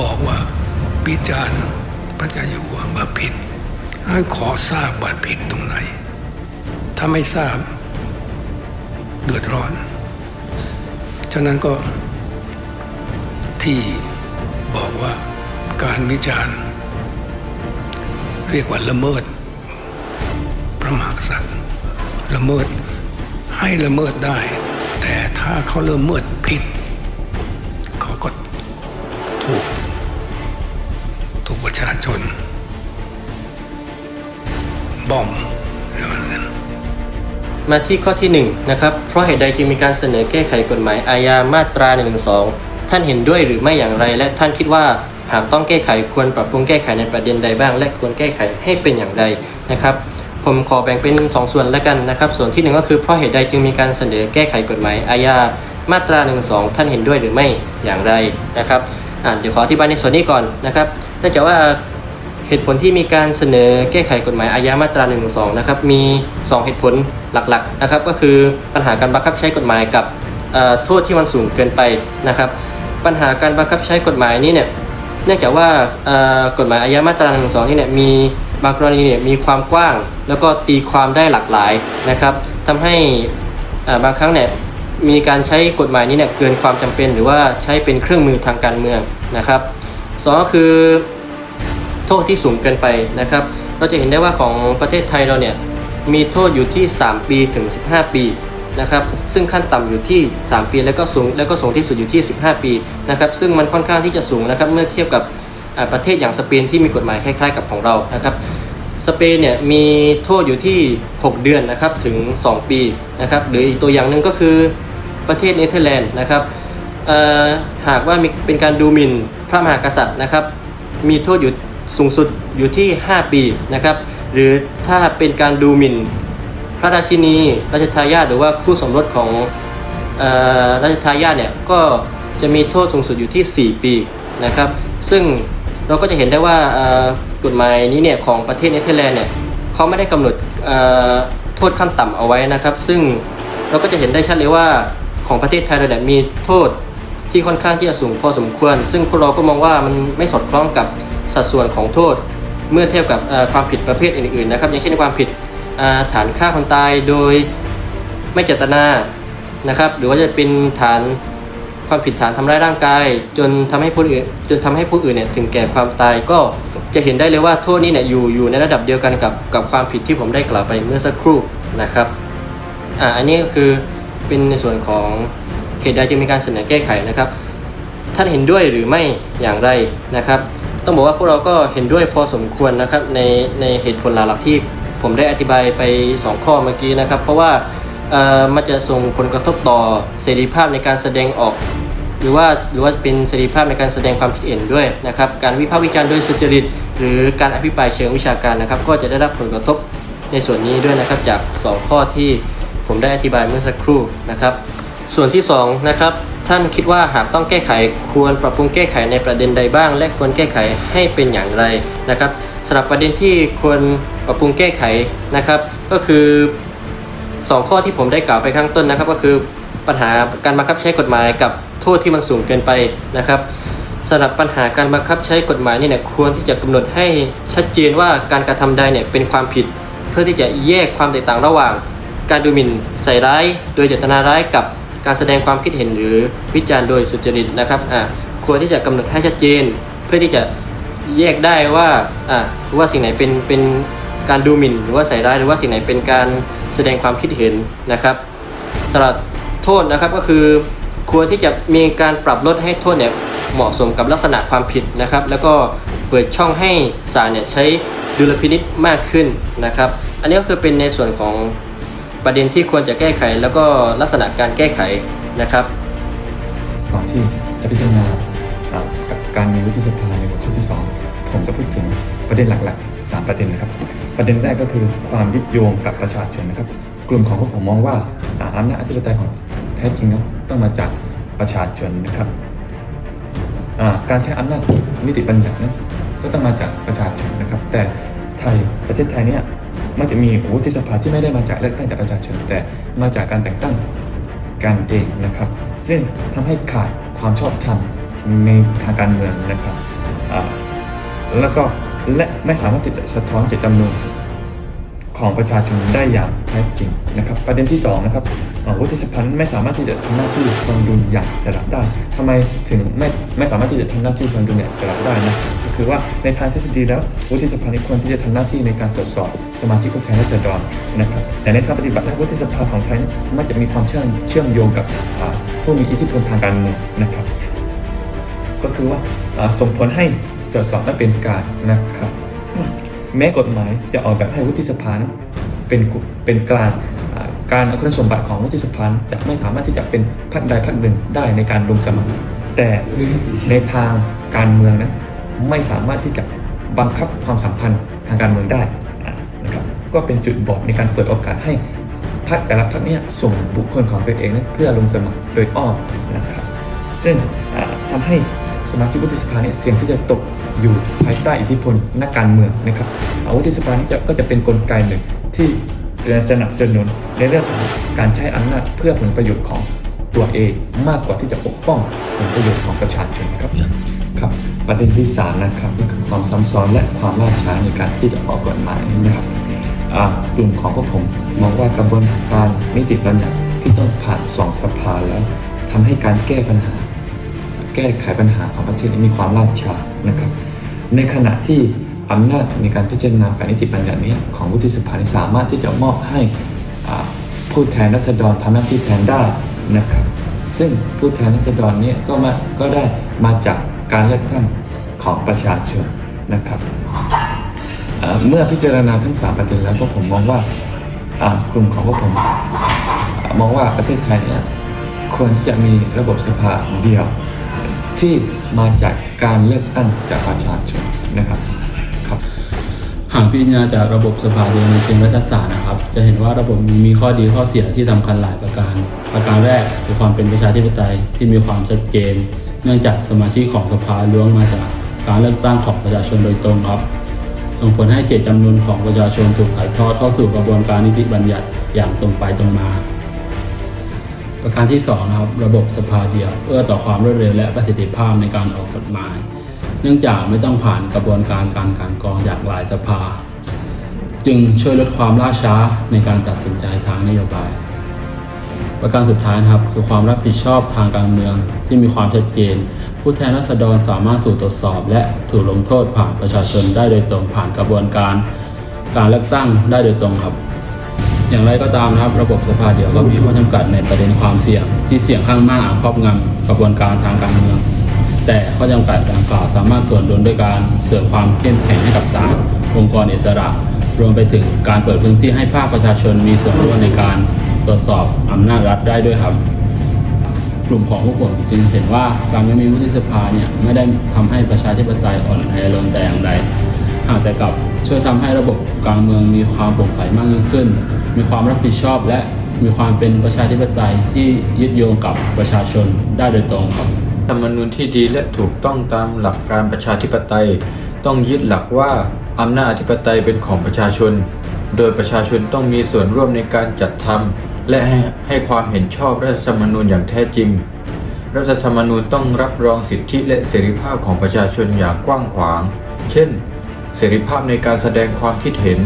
บอกว่าวิจารณ์พระเจ้าอยู่หัวมาผิดให้ขอทราบว่าผิดตรงไหน ถ้าไม่ทราบเดือดร้อน ฉะนั้นก็ที่บอกว่าการวิจารณ์ เรียกว่าละเมิด พระมหากษัตริย์ละเมิดให้ละเมิดได้ แต่ถ้าเขาละเมิดผิด ชาชนบ่อมเรียกว่าอย่างนั้นมาที่ข้อที่1นะครับ เพราะเหตุใดจึงมีการเสนอแก้ไขกฎหมายอาญามาตรา1นึท่านเห็นด้วยหรือไม่อย่างไรและท่านคิดว่าหากต้องแก้ไขควรปรับปรุงแก้ไขในประเด็นใดบ้าง และควรแก้ไขให้เป็นอย่างไรนะครับ ผมขอแบ่งเป็น 2ส่วนแล้วกันนะครับ ส่วนที่1ก็คือเพราะเหตุใดจึงมีการเสนอแก้ไขกฎหมายอาญามาตรา1นึท่านเห็นด้วยหรือไม่อย่างไรนะครับอาเดี๋ยวขออธิบายในส่วนนี้ก่อนนะครับเนื่องจากว่า เหตุผลที่มีการเสนอแก้ไขกฎหมายอาญามาตรา1นึนะครับมี 2 เหตุผลหลักๆนะครับก็คือปัญหาการบังคับใช้กฎหมายกับโทษที่มันสูงเกินไปนะครับ ปัญหาการบังคับใช้กฎหมายนี้เนี่ยเนื่องจากว่ากฎหมายอาญามาตรา1นึนี่เนี่ยมีบางกรณีเนี่ยมีความกว้าง แล้วก็ตีความได้หลากหลายนะครับทำให้บางครั้งเนี่ยมีการใช้กฎหมายนี้เนี่ยเกินความจำเป็น หรือว่าใช้เป็นเครื่องมือทางการเมืองนะครับสองก็คือ โทษที่สูงเกินไปนะครับ เราจะเห็นได้ว่าของประเทศไทยเราเนี่ยมีโทษอยู่ที่ 3 ปีถึง 15 ปีนะครับ ซึ่งขั้นต่ำอยู่ที่ 3 ปีแล้วก็สูงแล้วก็สูงที่สุดอยู่ที่ 15 ปีนะครับ ซึ่งมันค่อนข้างที่จะสูงนะครับเมื่อเทียบกับประเทศอย่างสเปนที่มีกฎหมายคล้ายๆ กับของเรานะครับสเปนเนี่ยมีโทษอยู่ที่ 6 เดือนนะครับถึง 2 ปีนะครับหรืออีกตัวอย่างหนึ่งก็คือประเทศเนเธอร์แลนด์นะครับหากว่ามีเป็นการดูหมิ่นพระมหากษัตริย์นะครับ มีโทษอยู่ สูงสุดอยู่ที่ 5 ปีนะครับ หรือถ้าเป็นการดูหมิ่น พระราชินีราชทายาทหรือว่าคู่สมรสของออราชทายาทเนี่ยก็จะมีโทษสูงสุดอยู่ที่ 4 ปีนะครับ ซึ่งเราก็จะเห็นได้ว่ากฎหมายนี้เนี่ยของประเทศเนเธอร์แลนด์เนี่ยเขาไม่ได้กำหนดโทษขั้นต่ำเอาไว้นะครับ ซึ่งเราก็จะเห็นได้ชัดเลยว่าของประเทศไทยเราเนี่ยมีโทษที่ค่อนข้างที่จะสูงพอสมควร ซึ่งพวกเราก็มองว่ามันไม่สอดคล้องกับ สัดส่วนของโทษเมื่อเทียบกับความผิดประเภทอื่นๆนะครับ อย่างเช่นความผิดฐานฆ่าคนตายโดยไม่เจตนานะครับ หรือว่าจะเป็นฐานความผิดฐานทำร้ายร่างกาย จนทำให้ผู้อื่นจนทำให้ผู้อื่นเนี่ยถึงแก่ความตายก็จะเห็นได้เลยว่าโทษนี้เนี่ยอยู่อยู่ในระดับเดียวกันกับกับความผิดที่ผมได้กล่าวไปเมื่อสักครู่นะครับอ่าอันนี้ก็คือเป็นในส่วนของเหตุใดจึงมีการเสนอแก้ไขนะครับ ท่านเห็นด้วยหรือไม่อย่างไรนะครับ ต้องบอกว่าพวกเราก็เห็นด้วยพอสมควรนะครับในในเหตุผลหลักๆที่ผมได้อธิบายไป 2 ข้อเมื่อกี้นะครับ เพราะว่ามันจะส่งผลกระทบต่อเสรีภาพในการแสดงออก หรือว่าหรือว่าเป็นเสรีภาพในการแสดงความคิดเห็นด้วยนะครับ การวิพากษ์วิจารณ์โดยสุจริต หรือการอภิปรายเชิงวิชาการนะครับ ก็จะได้รับผลกระทบในส่วนนี้ด้วยนะครับจาก 2 ข้อที่ผมได้อธิบายเมื่อสักครู่นะครับ ส่วนที่2นะครับ ท่านคิดว่าหากต้องแก้ไขควรปรับปรุงแก้ไขในประเด็นใดบ้าง และควรแก้ไขให้เป็นอย่างไรนะครับสำหรับประเด็นที่ควรปรับปรุงแก้ไขนะครับ ก็คือ 2 ข้อที่ผมได้กล่าวไปข้างต้นนะครับ ก็คือปัญหาการบังคับใช้กฎหมายกับโทษที่มันสูงเกินไปนะครับสำหรับปัญหาการบังคับใช้กฎหมายนี่เนี่ยควรที่จะกำหนดให้ชัดเจนว่าการกระทำใดเนี่ยเป็นความผิด เพื่อที่จะแยกความแตกต่างระหว่าง การดูหมิ่นใส่ร้าย โดยเจตนาร้ายกับ การแสดงความคิดเห็นหรือวิจารณ์โดยสุจริตนะครับอ่าควรที่จะกำหนดให้ชัดเจน เพื่อที่จะแยกได้ว่าอ่าว่าสิ่งไหนเป็นเป็นการดูหมิ่น หรือว่าใส่ร้ายหรือว่าสิ่งไหนเป็นการแสดงความคิดเห็นนะครับสำหรับโทษนะครับก็คือควรที่จะมีการปรับลดให้โทษเนี่ยเหมาะสมกับลักษณะความผิดนะครับ แล้วก็เปิดช่องให้ศาลเนี่ยใช้ดุลพินิษมากขึ้นนะครับ อันนี้ก็คือเป็นในส่วนของ ประเด็นที่ควรจะแก้ไขแล้วก็ลักษณะการแก้ไขนะครับ ก่อนที่จะพิจารณากับการมีวุฒิสภาในหัวข้อที่ 2 ผมจะพูดถึงประเด็นหลักๆ 3 ประเด็นนะครับ ประเด็นแรกก็คือความยึดโยงกับประชาชนนะครับ กลุ่มของพวกผมมองว่าอำนาจอธิปไตยของแท้จริงนั้นต้องมาจากประชาชนนะครับการใช้อำนาจนิติบัญญัตินั้นก็ต้องมาจากประชาชนนะครับ แต่ ไทยประเทศไทยเนี่ยมันจะมีวุฒิสภาที่ไม่ได้มาจากเลือกตั้งจากประชาชนแต่มาจากการแต่งตั้งกันเองนะครับ ซึ่งทำให้ขาดความชอบธรรมในทางการเมืองนะครับแล้วก็และไม่สามารถจะสะท้อนเจตจำนงของประชาชนได้อย่างแท้จริงนะครับ ประเด็นที่สองนะครับวุฒิสภาไม่สามารถที่จะทำหน้าที่ทวงดุลอย่างอิสระได้ทำไมถึงไม่ไม่สามารถที่จะทำหน้าที่ทวงดุลอย่างอิสระได้นะ คือว่าในทางทฤษฎีแล้ววุฒิสภานี้ควรที่จะทำหน้าที่ในการตรวจสอบสมาชิกผู้แทนราษฎรนะครับแต่ในทางปฏิบัติแล้ววุฒิสภาของไทยมันจะมีความเชื่อมเชื่อมโยงกับผู้มีอิทธิพลทางการเมืองนะครับ ก็คือว่าส่งผลให้ตรวจสอบไม่เป็นกลารนะครับ แม้กฎหมายจะออกแบบให้วุฒิสภาเป็นเป็นกลางการอคุณสมบัติของวุฒิสภาจะไม่สามารถที่จะเป็นพรรคใดพรรคหนึ่งได้ในการลงสมัครแต่ในทางการเมืองนั้น ไม่สามารถที่จะบังคับความสัมพันธ์ทางการเมืองได้นะครับก็เป็นจุดบอดในการเปิดโอกาสให้พรรคแต่ละพรรคเนี้ส่งบุคคลของตัวเองเพื่อลงสมัครโดยอ้อมนะครับซึ่งอ่าทำให้สมาชิกวุฒิสภาเนี่ยเสี่ยงที่จะตกอยู่ภายใต้อิทธิพลนักการเมืองนะครับอาวุฒิสภานี่จะก็จะเป็นนกลไกหนึ่งที่จะสนับสนุนในเรื่องของการใช้อำนาจเพื่อผลประโยชน์ของตัวเองมากกว่าที่จะปกป้องผลประโยชน์ของประชาชนครับครับ ประเด็นที่สามนะครับก็คือความซ้ำซ้อนและความล่าช้าในการที่จะออกกฎหมายนะครับกลุ่มของพวกผมมองว่ากระบวนการนิติบัญญัติที่ต้องผ่านสองสภาแล้วทำให้การแก้ปัญหา แก้ไขปัญหาของประเทศมีความล่าช้านะครับ ในขณะที่อำนาจในการพิจารณาการนิติบัญญัตินี้ของวุฒิสภาสามารถที่จะมอบให้ผู้แทนรัษฎรทำหน้าที่แทนได้นะครับ ซึ่งผู้แทนรัษฎรเนี่ยก็มาก็ได้มาจากการเลือกตั้งของประชาชนนะครับเมื่อพิจารณาทั้งสามประเด็นแล้วก็ผมมองว่ากลุ่มของพวกผมอมองว่าประเทศไทยเนี่ยควรที่จะมีระบบสภาเดียวที่มาจากการเลือกตั้งจากประชาชนนะครับ หากพิจารณาจากระบบสภาเดียวในเชิงรัฐศาสตร์นะครับ จะเห็นว่าระบบนี้มีข้อดีข้อเสียที่สำคัญหลายประการ ประการแรกคือความเป็นประชาธิปไตยที่มีความชัดเจน เนื่องจากสมาชิกของสภาล้วนมาจากการเลือกตั้งของประชาชนโดยตรงครับ ส่งผลให้เจตจำนวนของประชาชนถูกถ่ายทอดเข้าสู่กระบวนการนิติบัญญัติอย่างตรงไปตรงมา ประการที่สองนะครับ ระบบสภาเดียวเอื้อต่อความรวดเร็วและประสิทธิภาพในการออกกฎหมาย เนื่องจากไม่ต้องผ่านกระบวนการการกันกรองจากหลายสภา จึงช่วยลดความล่าช้าในการตัดสินใจทางนโยบาย ประการสุดท้ายนะครับคือความรับผิดชอบทางการเมืองที่มีความชัดเจน ผู้แทนราษฎรสามารถถูกตรวจสอบ และถูกลงโทษผ่านประชาชนได้โดยตรงผ่านกระบวนการ การเลือกตั้งได้โดยตรงครับอย่างไรก็ตามนะครับระบบสภาเดียวก็มีข้อจำกัดในประเด็นความเสี่ยง ที่เสี่ยงข้างมากอาจครอบงำกระบวนการทางการเมือง แต่ข้อจำกัดดังกล่าวสามารถส่วนลด้วยการเสริมความเข้มแข็งให้กับศาลองค์กรอิสระ รวมไปถึงการเปิดพื้นที่ให้ภาคประชาชนมีส่วนร่วมในการตรวจสอบอำนาจรัฐได้ด้วยครับ กลุ่มของพวกผมจึงเห็นว่าการไม่มีวุฒิสภาเนี่ยไม่ได้ทำให้ประชาธิปไตยอ่อนแอลงแต่อย่างใดหากแต่กลับช่วยทำให้ระบบการเมืองมีความโปร่งใสมากยิ่งขึ้น มีความรับผิดชอบและมีความเป็นประชาธิปไตยที่ยึดโยงกับประชาชนได้โดยตรงครับ ธรรมนูญที่ดีและถูกต้องตามหลักการประชาธิปไตย ต้องยึดหลักว่าอำนาจอธิปไตยเป็นของประชาชน โดยประชาชนต้องมีส่วนร่วมในการจัดทำและให้ให้ความเห็นชอบรัฐธรรมนูญอย่างแท้จริง รัฐธรรมนูญต้องรับรองสิทธิและเสรีภาพของประชาชนอย่างกว้างขวาง เช่น เสรีภาพในการแสดงความคิดเห็น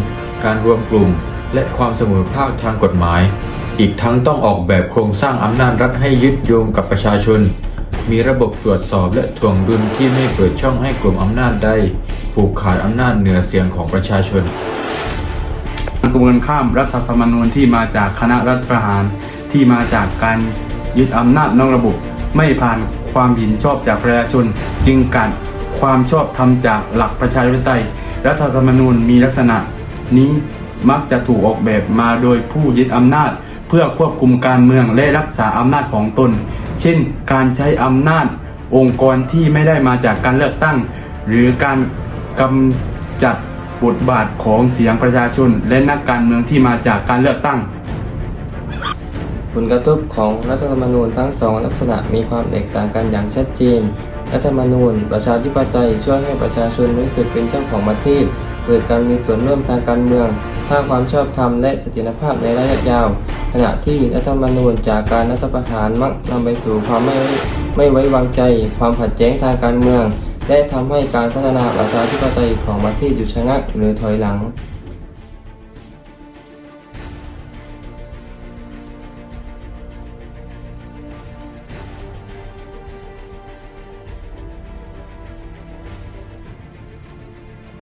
การรวมกลุ่ม และความเสมอภาคทางกฎหมาย อีกทั้งต้องออกแบบโครงสร้างอำนาจรัฐให้ยึดโยงกับประชาชน มีระบบตรวจสอบและถ่วงดุลที่ไม่เปิดช่องให้กลุ่มอำนาจใดผูกขาดอำนาจเหนือเสียงของประชาชนตรงกันข้ามรัฐธรรมนูญที่มาจากคณะรัฐประหารที่มาจากการยึดอำนาจนอกระบบไม่ผ่านความเห็นชอบจากประชาชน จึงการความชอบธรรมจากหลักประชาธิปไตย รัฐธรรมนูญมีลักษณะ นี้มักจะถูกออกแบบมาโดยผู้ยึดอำนาจ เพื่อควบคุมการเมืองและรักษาอำนาจของตน เช่น การใช้อำนาจองค์กรที่ไม่ได้มาจากการเลือกตั้ง หรือการกำจัดบทบาทของเสียงประชาชน และนักการเมืองที่มาจากการเลือกตั้ง ผลกระทบของรัฐธรรมนูญทั้งสองลักษณะมีความแตกต่างกันอย่างชัดเจน รัฐธรรมนูญ ประชาธิปไตยช่วยให้ประชาชนรู้สึกเป็นเจ้าของประเทศเกิดการมีส่วนร่วมทางการเมือง สร้างความชอบธรรมและเสถียรภาพในระยะยาว ขณะที่รัฐธรรมนูญจากการรัฐประหารมักนำไปสู่ความไม่ไม่ไว้วางใจ ความขัดแย้งทางการเมือง และทำให้การพัฒนาประชาธิปไตยของประเทศหยุดชะงักหรือถอยหลัง